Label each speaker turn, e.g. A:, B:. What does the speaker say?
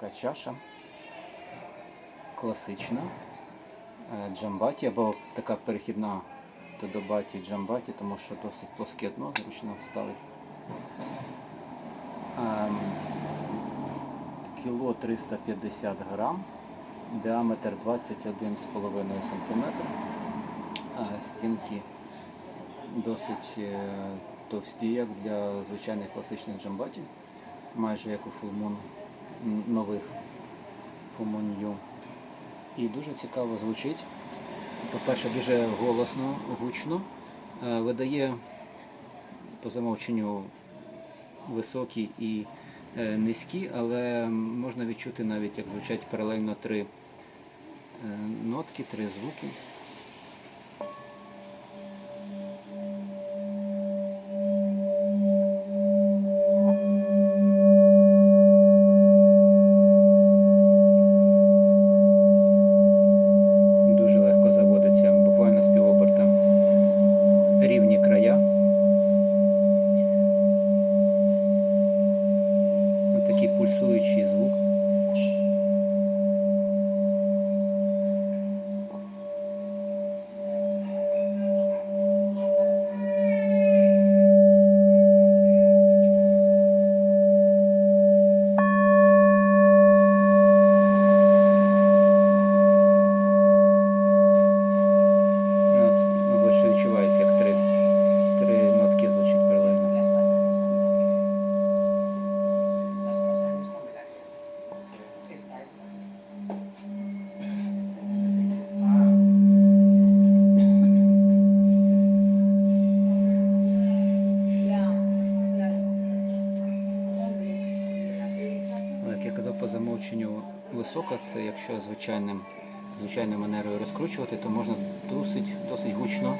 A: Така чаша класична. е, Джамбаті або така перехідна до добаті джамбаті, тому що досить плоске дно, зручно ставити. Ем, Кіло 350 грам, діаметр 21,5 см. Стінки досить е, товсті, як для звичайних класичних джамбатів, майже як у фулмун м, нових New. І дуже цікаво звучить. По-перше, дуже голосно, гучно. Е, Видає по замовченню високі і е, низькі, але можна відчути навіть, як звучать паралельно три е, нотки, три звуки. Пульсуючий звук. Але, як я казав, по замовченню висока, це якщо звичайним, звичайною манерою розкручувати, то можна досить, досить гучно